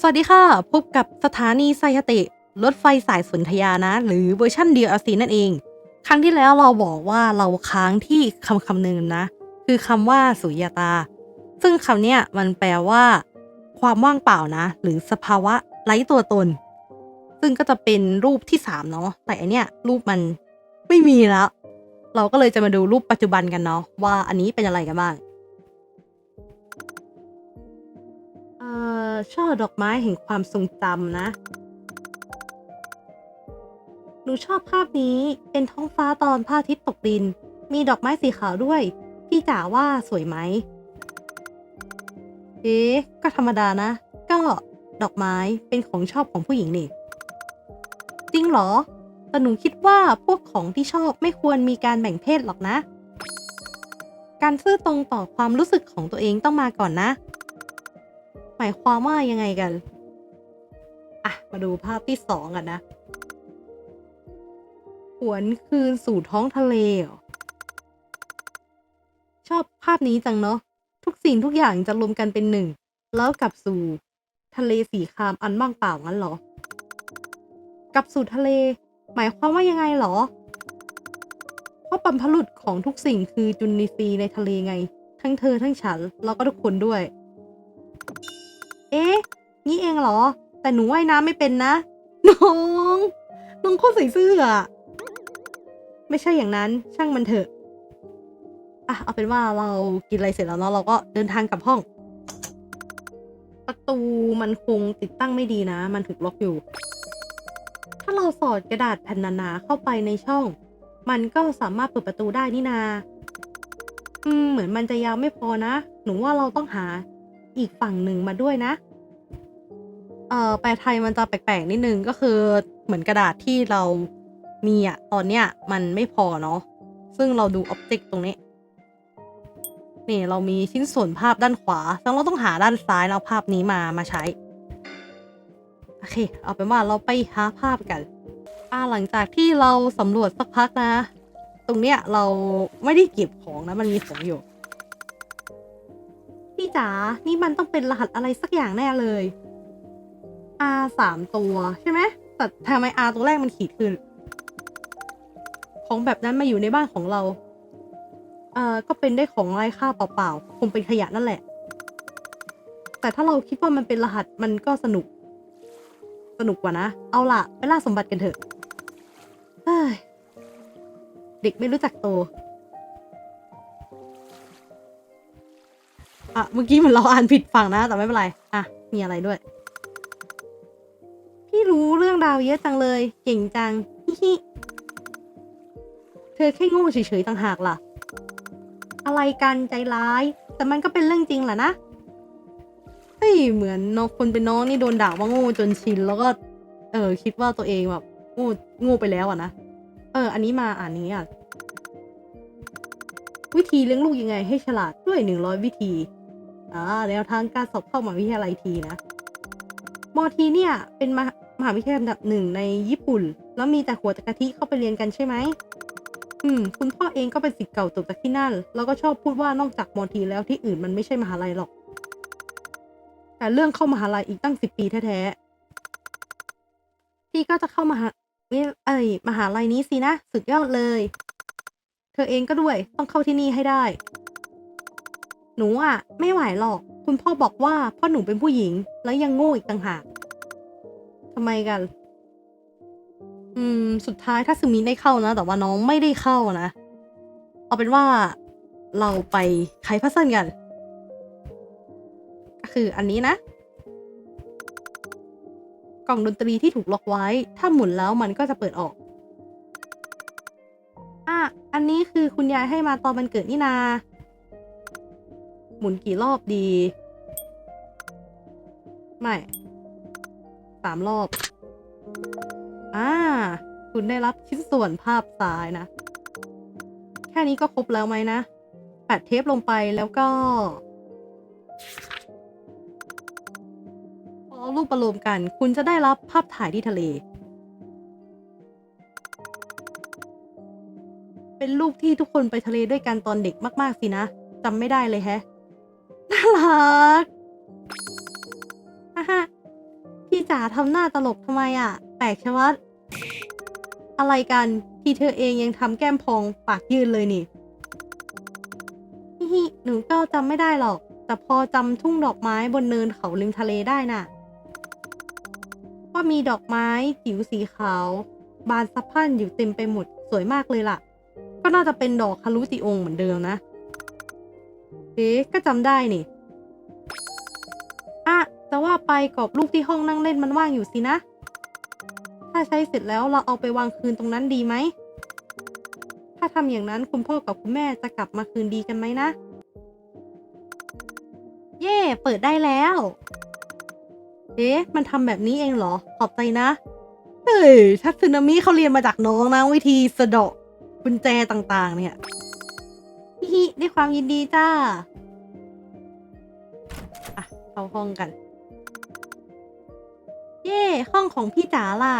สวัสดีค่ะ พบกับสถานีไซฮาเตะรถไฟสายสุนธยานะ หรือเวอร์ชัน DLC นั่นเอง ครั้งที่แล้วเราบอกว่าเราค้างที่คำคำหนึ่งนะ คือคำว่าสุญญตา ซึ่งคำเนี้ยมันแปลว่า ความว่างเปล่านะ หรือสภาวะไร้ตัวตน ซึ่งก็จะเป็นรูปที่สามเนาะแต่อันเนี้ยรูปมันไม่มีแล้ว เราก็เลยจะมาดูรูปปัจจุบันกันเนาะว่าอันนี้เป็นอะไรกันบ้าง อ่อช่อดอกไม้แห่งความทรงจำนะ หนูชอบภาพนี้ เป็นท้องฟ้าตอนพระอาทิตย์ตกดิน มีดอกไม้สีขาวด้วย พี่จ๋าว่าสวยไหม เอ๊ะ ก็ธรรมดานะ ก็ดอกไม้เป็นของชอบของผู้หญิงนี่ จริงเหรอ แต่หนูคิดว่าพวกของที่ชอบไม่ควรมีการแบ่งเพศหรอกนะ การซื่อตรงต่อความรู้สึกของตัวเองต้องมาก่อนนะ มายความว่ายังไงกัน อะ มาดูภาพที่สองกันนะ หวนคืนสู่ท้องทะเล ชอบภาพนี้จังเนาะ ทุกสิ่งทุกอย่างจะรวมกันเป็นหนึ่ง แล้วกลับสู่ทะเลสีครามอันว่างเปล่างั้นหรอ กลับสู่ทะเล หมายความว่ายังไงหรอเพราะบรรพบุรุษของทุกสิ่งคือจุลนีในทะเลไง ทั้งเธอทั้งฉัน แล้วก็ทุกคนด้วย นี่เองเหรอ แต่หนูว่ายน้ำไม่เป็นนะ น้อง น้องโคตรใส่เสื้ออะไม่ใช่อย่างนั้น ช่างมันเถอะ อะ เอาเป็นว่าเรากินอะไรเสร็จแล้วเนาะ เราก็เดินทางกลับห้อง ประตูมันคงติดตั้งไม่ดีนะ มันถูกล็อกอยู่ ถ้าเราสอดกระดาษแผ่นหนาๆเข้าไปในช่อง มันก็สามารถเปิดประตูได้นี่นา อืม เหมือนมันจะยาวไม่พอนะ หนูว่าเราต้องหาอีกฝั่งหนึ่งมาด้วยนะ เอ่อแปลไทยมันจะแปลกๆนิดนึงก็คือเหมือนกระดาษที่เรามีอะตอนเนี้ยมันไม่พอเนาะซึ่งเราดูอ็อบเจกต์ตรงนี้ นี่เรามีชิ้นส่วนภาพด้านขวาแล้วเราต้องหาด้านซ้ายแล้วภาพนี้มามาใช้ โอเค เอาเป็นว่าเราไปหาภาพกันอ่าหลังจากที่เราสำรวจสักพักนะ ตรงเนี้ยเราไม่ได้เก็บของนะมันมีของอยู่พี่จ๋านี่มันต้องเป็นรหัสอะไรสักอย่างแน่เลย R สามตัวใช่ไหมแต่ทำไม R ตัวแรกมันขีดขึ้น ของแบบนั้นมาอยู่ในบ้านของเราเอ่อก็เป็นได้ของไร้ค่าเปล่าๆ คงเป็นขยะนั่นแหละ แต่ถ้าเราคิดว่ามันเป็นรหัสมันก็สนุก สนุกกว่านะ เอาล่ะ ไปล่าสมบัติกันเถอะเฮ้ยเด็กไม่รู้จักโตอะ เมื่อกี้เหมือนเราอ่านผิดฝั่งนะ แต่ไม่เป็นไร อะ มีอะไรด้วย รู้เรื่องราวเยอะจังเลย เก่งจังฮิฮิเธอแค่โง่เฉยๆต่างหากล่ะ อะไรกันใจร้าย แต่มันก็เป็นเรื่องจริงแหละนะเฮ้ยเหมือนน้องคนเป็นน้องนี่โดนด่าว่าโง่จนชินแล้วก็ เออ คิดว่าตัวเองแบบโง่โง่ไปแล้วอะนะเออ อันนี้มาอ่านนี้อะวิธีเลี้ยงลูกยังไงให้ฉลาดด้วยหนึ่งร้อยวิธีอ่าแนวทางการสอบเข้ามหาวิทยาลัยทีนะมอทีเนี่ย เป็นมา หาวิทยาลัยอันดับหนึ่งในญี่ปุ่น แล้วมีแต่หัวต่กะทิเข้าไปเรียนกันใช่ไหมอืม คุณพ่อเองก็เป็นศิษย์เก่าจบจากที่นั่น แล้วก็ชอบพูดว่านอกจากมอทีแล้วที่อื่นมันไม่ใช่มหาลัยหรอก แต่เรื่องเข้ามหาลัยอีกตั้งสิบปีแท้ๆพี่ก็จะเข้ามหาวิเอ้ยมหาลัยนี้สินะ สุดยอดเลย เธอเองก็ด้วยต้องเข้าที่นี่ให้ได้ หนูอะ ไม่ไหวหรอก คุณพ่อบอกว่าพ่อหนูเป็นผู้หญิง แล้วยังโง่อีกต่างหาก ทำไมกัน อืม สุดท้ายถ้าซึมิได้เข้านะ แต่ว่าน้องไม่ได้เข้านะ เอาเป็นว่าเราไปไขพัซเซิลกัน ก็คืออันนี้นะ กล่องดนตรีที่ถูกล็อกไว้ ถ้าหมุนแล้วมันก็จะเปิดออก อะ อันนี้คือคุณยายให้มาตอนมันเกิดนี่นา หมุนกี่รอบดี ไม่ สามรอบ อ่า คุณได้รับชิ้นส่วนภาพซ้ายนะ แค่นี้ก็ครบแล้วไหมนะแปะเทปลงไปแล้วก็พอเอารูปประโลมกัน คุณจะได้รับภาพถ่ายที่ทะเล เป็นรูปที่ทุกคนไปทะเลด้วยกันตอนเด็กมาก ๆ สินะจำไม่ได้เลยแฮะน่ารัก จ๋าทำหน้าตลกทำไมอะ แปลกชะมัด อะไรกันพี่เธอเองยังทำแก้มพองปากยืนเลยนี่ฮิหนูก็จำไม่ได้หรอก แต่พอจำทุ่งดอกไม้บนเนินเขาริมทะเลได้น่ะ ว่ามีดอกไม้จิ๋วสีขาว บานสะพรั่นอยู่เต็มไปหมดสวยมากเลยล่ะ ก็น่าจะเป็นดอกคารุติองค์เหมือนเดิมนะ เอ๊ะก็จำได้นี่ แต่ว่าไปกรอบลูกที่ห้องนั่งเล่นมันว่างอยู่สินะ ถ้าใช้เสร็จแล้วเราเอาไปวางคืนตรงนั้นดีไหม ถ้าทำอย่างนั้นคุณพ่อกับคุณแม่จะกลับมาคืนดีกันไหมนะ เย่ เปิดได้แล้ว เอ๊ะ มันทำแบบนี้เองเหรอ ขอบใจนะ เฮ้ยทัตสึนามิเขาเรียนมาจากน้องนะวิธีสะเดาะกุญแจต่างๆ เนี่ยฮิฮิด้ความยินดีจ้า อะ เข้าห้องกัน ย่ห้องของพี่จ๋าล่ะ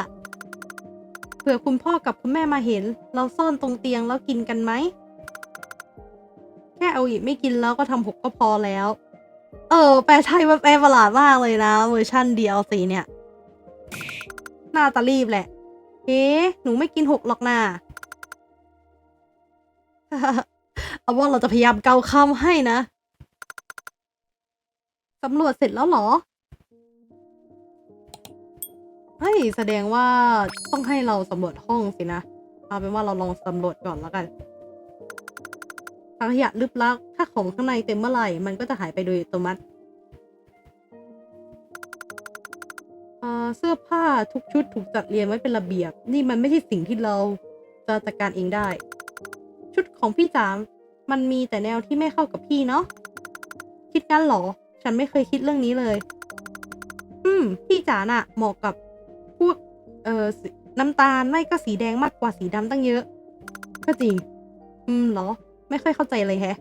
เผื่อคุณพ่อกับคุณแม่มาเห็น เราซ่อนตรงเตียงแล้วกินกันไหม แค่เอาอีกไม่กินแล้วก็ทำหกก็พอแล้ว เออ แปลไทยมันแปลประหลาดมากเลยนะ เวอร์ชัน DLC เนี่ยหน้าตารีบแหละ เอ๊ะ หนูไม่กินหกหรอกน่าเอาว่าเราจะพยายามเกาคำให้นะ สำรวจเสร็จแล้วหรอ เฮ้ยแสดงว่าต้องให้เราสำรวจห้องสินะเอาเป็นว่าเราลองสำรวจก่อนแล้วกันถังขยะลึกลักถ้าของข้างในเต็มเมื่อไหร่ มันก็จะหายไปโดยอัตโนมัติเสื้อผ้าทุกชุดถูกจัดเรียงไว้เป็นระเบียบ นี่มันไม่ใช่สิ่งที่เราจะจัดการเองได้ ชุดของพี่จ๋ามันมีแต่แนวที่ไม่เข้ากับพี่เนาะคิดงั้นเหรอ ฉันไม่เคยคิดเรื่องนี้เลย อืม พี่จ๋าน่ะ เหมาะกับ เอ่อน้ำตาลไม่ก็สีแดงมากกว่าสีดำตั้งเยอะ ก็จริง อืมเหรอ ไม่ค่อยเข้าใจเลยแฮะ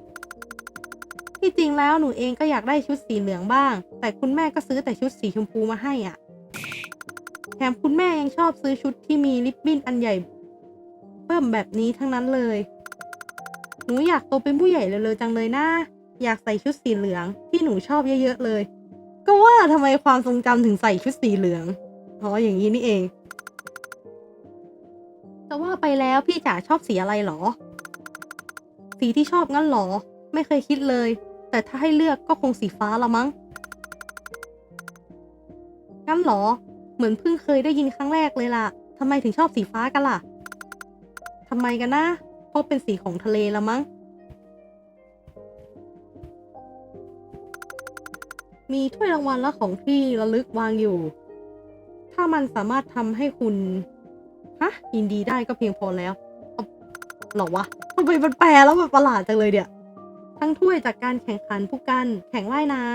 ที่จริงแล้วหนูเองก็อยากได้ชุดสีเหลืองบ้าง แต่คุณแม่ก็ซื้อแต่ชุดสีชมพูมาให้อะ แถมคุณแม่ยังชอบซื้อชุดที่มีริบบิ้นอันใหญ่เพิ่มแบบนี้ทั้งนั้นเลย หนูอยากโตเป็นผู้ใหญ่เร็วๆจังเลยนะ อยากใส่ชุดสีเหลืองที่หนูชอบเยอะๆเลย ก็ว่าทำไมความทรงจำถึงใส่ชุดสีเหลืองอ๋ออย่างนี้นี่เอง แต่ว่าไปแล้วพี่จ๋าชอบสีอะไรหรอ สีที่ชอบงั้นหรอ ไม่เคยคิดเลย แต่ถ้าให้เลือกก็คงสีฟ้าละมั้ง งั้นหรอ เหมือนเพิ่งเคยได้ยินครั้งแรกเลยล่ะทำไมถึงชอบสีฟ้ากันล่ะทำไมกันนะเพราะเป็นสีของทะเลละมั้ง มีถ้วยรางวัลและของที่ระลึกวางอยู่ ถ้ามันสามารถทำให้คุณ ฮะยินดีได้ก็เพียงพอแล้วหรอวะทำไมมันแปลแล้วมันประหลาดจังเลยเนี่ย ทั้งถ้วยจากการแข่งขันผู้กัน แข่งว่ายน้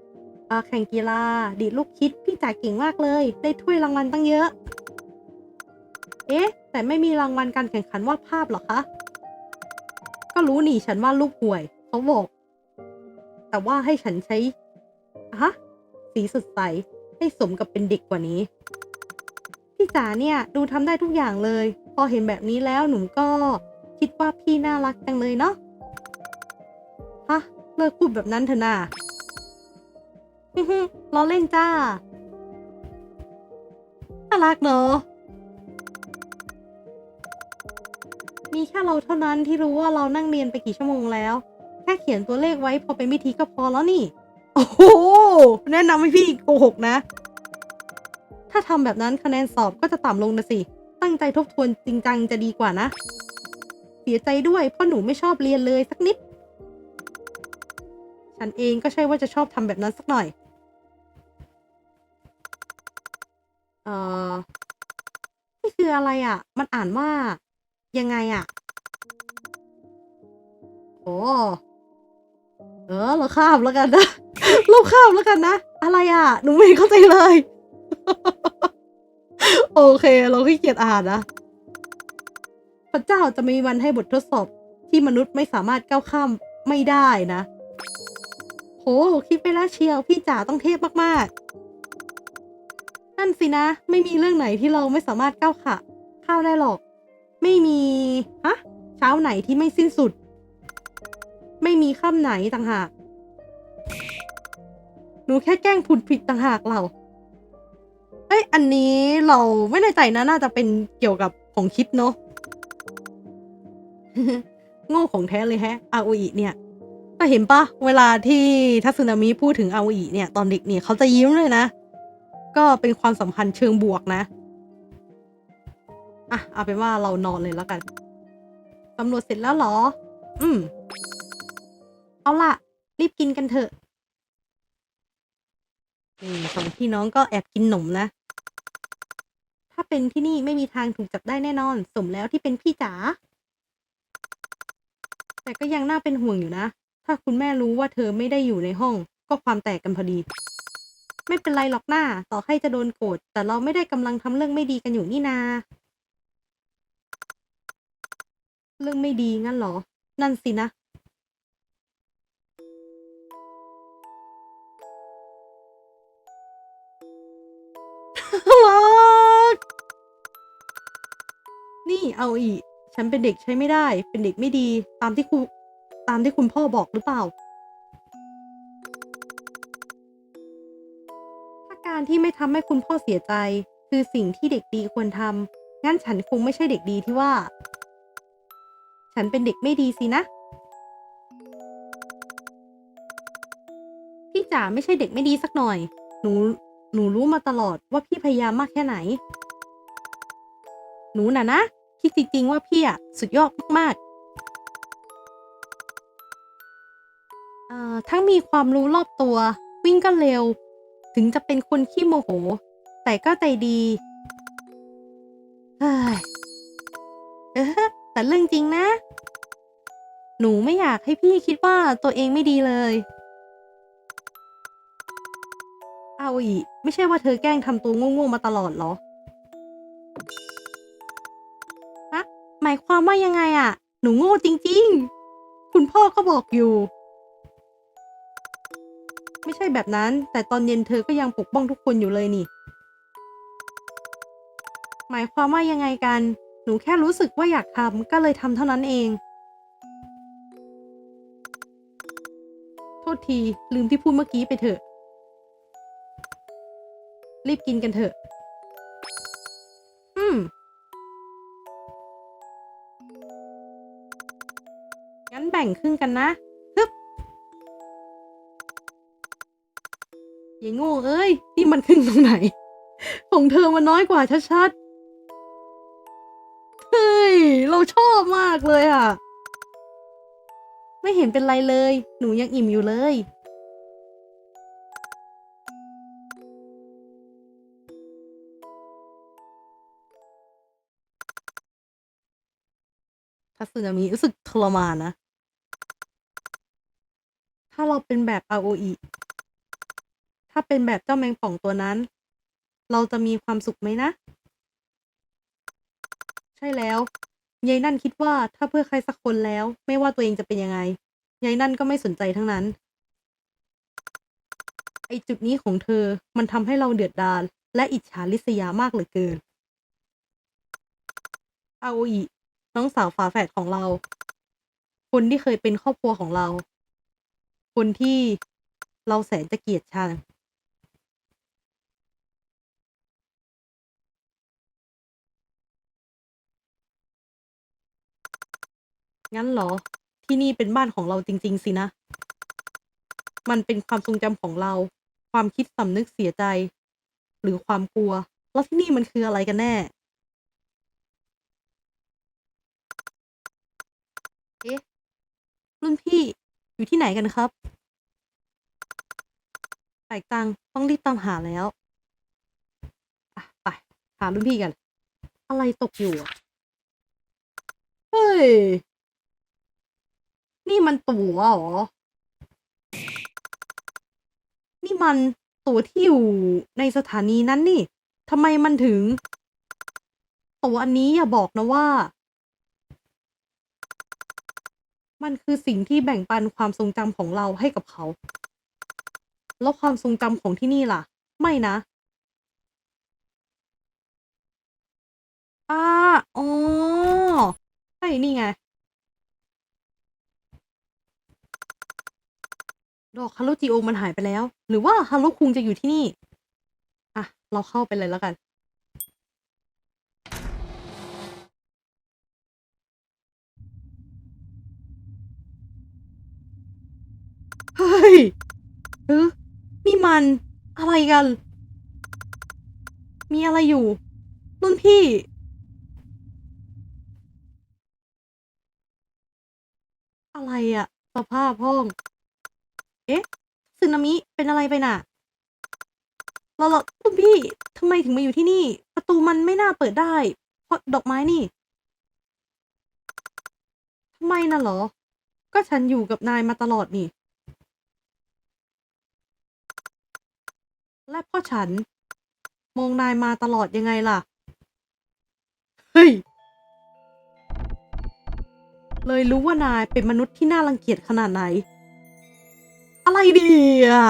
ำอ่าแข่งกีฬา ดีดลูกคิด พี่จ๋าเก่งมากเลย ได้ถ้วยรางวัลตั้งเยอะ เอ๊ะ แต่ไม่มีรางวัลการแข่งขันวาดภาพหรอคะ ก็รู้นี่ฉันวาดรูปห่วย เขาบอก แต่ว่าให้ฉันใช้อะฮะสีสดใส ให้สมกับเป็นเด็กกว่านี้ พี่จ๋าเนี่ยดูทำได้ทุกอย่างเลย พอเห็นแบบนี้แล้วหนูก็คิดว่าพี่น่ารักจังเลยเนาะฮะเลิกพูดแบบนั้นเถอะนาฮึฮึล้อเล่นจ้า น่ารักเนาะมีแค่เราเท่านั้นที่รู้ว่าเรานั่งเรียนไปกี่ชั่วโมงแล้ว แค่เขียนตัวเลขไว้พอเป็นวิธีก็พอแล้วนี่ โอ้โห แนะนำให้พี่โกหกนะ ถ้าทำแบบนั้นคะแนนสอบก็จะต่ำลงนะสิ ตั้งใจทบทวนจริงจังจะดีกว่านะ เสียใจด้วยเพราะหนูไม่ชอบเรียนเลยสักนิด ฉันเองก็ใช่ว่าจะชอบทำแบบนั้นสักหน่อย เอ่อ นี่คืออะไรอะ มันอ่านว่า ยังไงอะ โอ้เออเราข้ามแล้วกันนะเราข้ามแล้วกันนะ อะไรอะ หนูไม่เข้าใจเลย โอเค เราขี้เกียจอ่านนะ พระเจ้าจะมีวันให้บททดสอบที่มนุษย์ไม่สามารถก้าวข้ามไม่ได้นะ โห คิดไปแล้วเชียว พี่จ๋าต้องเทพมากๆ นั่นสินะ ไม่มีเรื่องไหนที่เราไม่สามารถก้าวขะข้าวได้หรอก ไม่มีฮะเช้าไหนที่ไม่สิ้นสุด ไม่มีค่ำไหนต่างหาก หนูแค่แกล้งผุดผิดต่างหากเรา อันนี้เราไม่แน่ใจนะน่าจะเป็นเกี่ยวกับของคิดเนาะโง่ของแท้เลยแฮะ ROE เนี่ยแต่เห็นปะเวลาที่ทัศนามิพูดถึง ROE เนี่ย ตอนเด็กเนี่ยเขาจะยิ้มเลยนะ ก็เป็นความสัมพันธ์เชิงบวกนะอะเอาเป็นว่าเรานอนเลยแล้วกันตำรวจเสร็จแล้วเหรอ อืม เอาล่ะ รีบกินกันเถอะนี่สองพี่น้องก็แอบกินหนมนะาเป็นที่นี่ไม่มีทางถูกจับได้แน่นอน สมแล้วที่เป็นพี่จ๋า แต่ก็ยังน่าเป็นห่วงอยู่นะ ถ้าคุณแม่รู้ว่าเธอไม่ได้อยู่ในห้อง ก็ความแตกกันพอดี ไม่เป็นไรหรอกหน้า ต่อให้จะโดนโกรธ แต่เราไม่ได้กำลังทำเรื่องไม่ดีกันอยู่นี่นา เรื่องไม่ดีงั้นเหรอ นั่นสินะ เอาอีก ฉันเป็นเด็กใช้ไม่ได้ เป็นเด็กไม่ดี ตามที่ครูตามที่คุณพ่อบอกหรือเปล่า ถ้าการที่ไม่ทำให้คุณพ่อเสียใจ คือสิ่งที่เด็กดีควรทำงั้นฉันคงไม่ใช่เด็กดีที่ว่า ฉันเป็นเด็กไม่ดีสินะ พี่จ๋าไม่ใช่เด็กไม่ดีสักหน่อย หนู หนูรู้มาตลอดว่าพี่พยายามมากแค่ไหน หนูน่ะนะ คิดจริง ๆ ว่าพี่อะสุดยอดมากๆเอ่อทั้งมีความรู้รอบตัว วิ่งก็เร็ว ถึงจะเป็นคนขี้โมโห แต่ก็ใจดีเฮ้ยเออแต่เรื่องจริงนะ หนูไม่อยากให้พี่คิดว่าตัวเองไม่ดีเลย เอาอีก ไม่ใช่ว่าเธอแกล้งทำตัวโง่ๆมาตลอดเหรอ ความว่ายังไงอะหนูโง่จริง ๆ คุณพ่อก็บอกอยู่ ไม่ใช่แบบนั้น แต่ตอนเย็นเธอก็ยังปกป้องทุกคนอยู่เลยนี่ หมายความว่ายังไงกัน หนูแค่รู้สึกว่าอยากทำก็เลยทำเท่านั้นเอง โทษทีลืมที่พูดเมื่อกี้ไปเถอะ รีบกินกันเถอะ อืม แบ่งครึ่งกันนะฮึบยายโง่เอ้ย นี่มันครึ่งตรงไหน ของเธอมันน้อยกว่าชัดๆ เฮ้ย เราชอบมากเลยอะ ไม่เห็นเป็นไรเลย หนูยังอิ่มอยู่เลยถ้าสึนามิรู้สึกทรมานนะ ถ้าเราเป็นแบบ ROE ถ้าเป็นแบบเจ้าแมงป่องตัวนั้น เราจะมีความสุขไหมนะ ใช่แล้วยายนั่นคิดว่าถ้าเพื่อใครสักคนแล้ว ไม่ว่าตัวเองจะเป็นยังไงยายนั่นก็ไม่สนใจทั้งนั้น ไอจุดนี้ของเธอมันทำให้เราเดือดดาลและอิจฉาริษยามากเหลือเกินอาโออิน้องสาวฝาแฝดของเรา คนที่เคยเป็นครอบครัวของเรา คนที่เราแสนจะเกลียดชังงั้นเหรอ ที่นี่เป็นบ้านของเราจริง ๆ สินะ มันเป็นความทรงจำของเรา ความคิดสำนึกเสียใจ หรือความกลัว แล้วที่นี่มันคืออะไรกันแน่ เอ๊ะ รุ่นพี่ อยู่ที่ไหนกันครับแปลกจังต้องรีบตามหาแล้วไปหารุ่นพี่กัน อะไรตกอยู่อะเฮ้ย นี่มันตั๋วเหรอ นี่มันตั๋วที่อยู่ในสถานีนั้นนี่ทำไมมันถึงตั๋วอันนี้อย่าบอกนะว่า มันคือสิ่งที่แบ่งปันความทรงจำของเราให้กับเขา แล้วความทรงจำของที่นี่ล่ะ ไม่นะอ่าอ๋อใช่นี่ไง ดอกฮารุจิโอมันหายไปแล้ว หรือว่าฮารุคุงจะอยู่ที่นี่ อะ เราเข้าไปเลยแล้วกัน เออนี่มันอะไรกัน มีอะไรอยู่รุ่นพี่ อะไรอะสภาพห้อง เอ๊ะสึนามิเป็นอะไรไปน่ะเราเรารุ่นพี่ทำไมถึงมาอยู่ที่นี่ ประตูมันไม่น่าเปิดได้ เพราะดอกไม้นี่ทำไมน่ะเหรอ ก็ฉันอยู่กับนายมาตลอดนี่ และพ่อฉัน มองนายมาตลอดยังไงล่ะ เฮ้ย เลยรู้ว่านายเป็นมนุษย์ที่น่ารังเกียจขนาดไหน อะไรดีอะ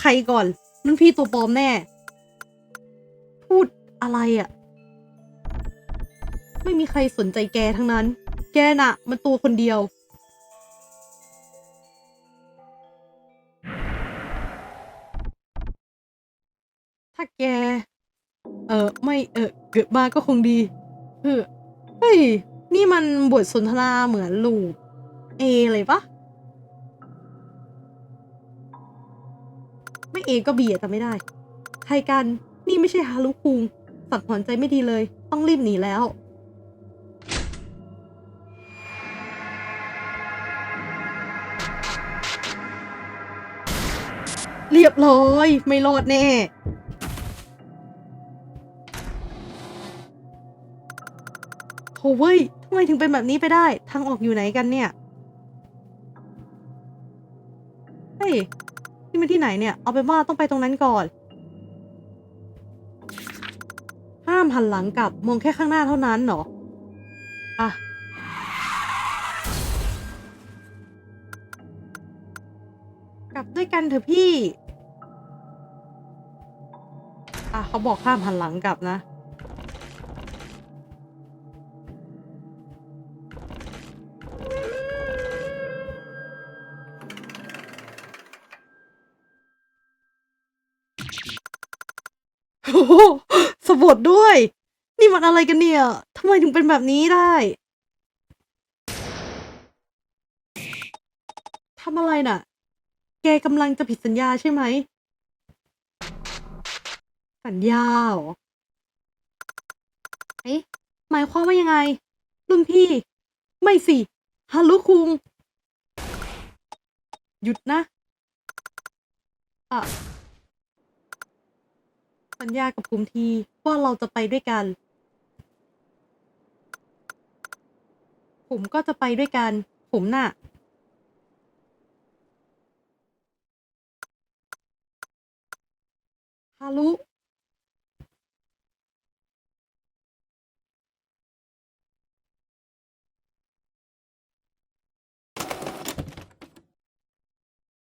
ใครก่อนนั่นพี่ตัวปลอมแน่ พูดอะไรอะ ไม่มีใครสนใจแกทั้งนั้น แกน่ะ มันตัวคนเดียว เออไม่เออเกิดมาก็คงดีเออเฮ้ย นี่มันบทสนทนาเหมือนลูกเอเลยปะไม่เอก็บีอะแต่ไม่ได้ ใครกัน นี่ไม่ใช่ฮารุคุงสังหรณ์ใจไม่ดีเลย ต้องรีบหนีแล้ว เรียบร้อย ไม่รอดแน่ เว้ยทำไมถึงเป็นแบบนี้ไปได้ ทางออกอยู่ไหนกันเนี่ย เฮ้ย นี่มันที่ไหนเนี่ย เอาไปนว่าต้องไปตรงนั้นก่อน ห้ามหันหลังกลับ มองแค่ข้างหน้าเท่านั้นเหรอ อะ กลับด้วยกันเถอะพี่ อะเขาบอกห้ามหันหลังกลับนะ สะบดด้วย นี่มันอะไรกันเนี่ยทำไมถึงเป็นแบบนี้ได้ทำอะไรน่ะ แกกำลังจะผิดสัญญาใช่ไหม สัญญาเหรอเอ๊ะหมายความว่ายังไง รุ่นพี่ ไม่สิฮารุคุง หยุดนะ อะ สัญญากับผมทีว่าเราจะไปด้วยกัน ผมก็จะไปด้วยกัน ผมน่ะ ฮารุ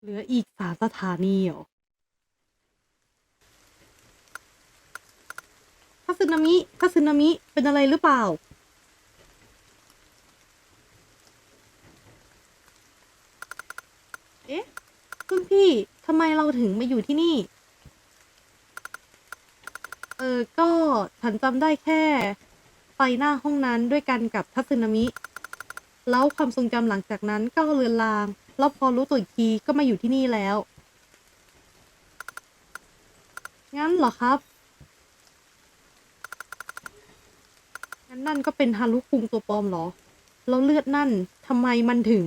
เหลืออีกสามสถานีเหรอาสึนามิถ้าสึนามิเป็นอะไรหรือเปล่า เอ๊ะคุณพี่ทำไมเราถึงมาอยู่ที่นี่ เออ ก็ฉันจำได้แค่ ไปหน้าห้องนั้นด้วยกันกับทัศนามิ แล้วความทรงจำหลังจากนั้นก็เลือนลาง แล้วพอรู้ตัวอีกทีก็มาอยู่ที่นี่แล้ว งั้นเหรอครับ งั้นนั่นก็เป็นฮารุคุงตัวปลอมเหรอ แล้วเลือดนั่นทำไมมันถึง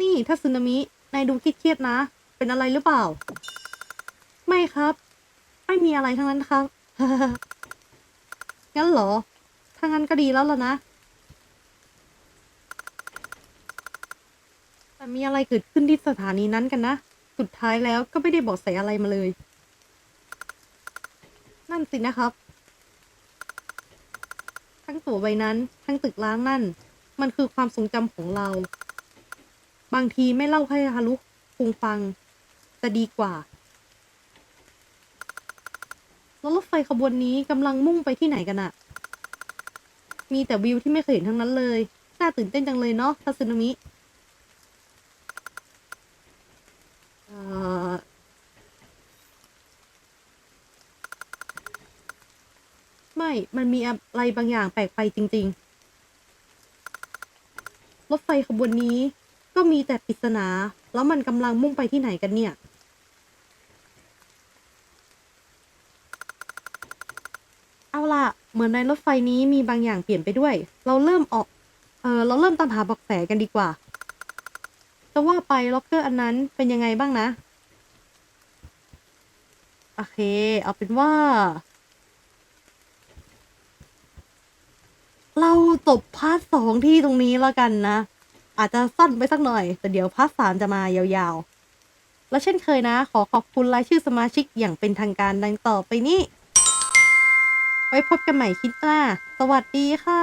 นี่ถ้าสึนามิ นายดูเครียดๆนะ เป็นอะไรหรือเปล่า ไม่ครับ ไม่มีอะไรทั้งนั้นครับ งั้นเหรอ ถ้างั้นก็ดีแล้วล่ะนะ แต่มีอะไรเกิดขึ้นที่สถานีนั้นกันนะ สุดท้ายแล้วก็ไม่ได้บอกใส่อะไรมาเลย นั่นสินะครับ ตั๋วใบนั้น ทั้งตึกล้างนั่น มันคือความทรงจำของเรา บางทีไม่เล่าให้ฮารุคุงฟัง จะดีกว่า แล้วรถไฟขบวนนี้กำลังมุ่งไปที่ไหนกันอะมีแต่วิวที่ไม่เคยเห็นทั้งนั้นเลย น่าตื่นเต้นจังเลยเนาะทัศนมิเอ่อไม่มันมีอะไรบางอย่างแปลกไปจริง ๆ รถไฟขบวนนี้ก็มีแต่ปริศนา แล้วมันกำลังมุ่งไปที่ไหนกันเนี่ย เอาล่ะ เหมือนในรถไฟนี้มีบางอย่างเปลี่ยนไปด้วย เราเริ่มออก เออเราเริ่มตามหาบอกแสกันดีกว่าจะว่าไปล็อกเกอร์อันนั้นเป็นยังไงบ้างนะ โอเค เอาเป็นว่า เราจบพาร์ทสองที่ตรงนี้แล้วกันนะ อาจจะสั้นไปสักหน่อย แต่เดี๋ยวพาร์ทสามจะมายาวๆ และเช่นเคยนะ ขอขอบคุณรายชื่อสมาชิกอย่างเป็นทางการดังต่อไปนี้ ไว้พบกันใหม่คลิปหน้า สวัสดีค่ะ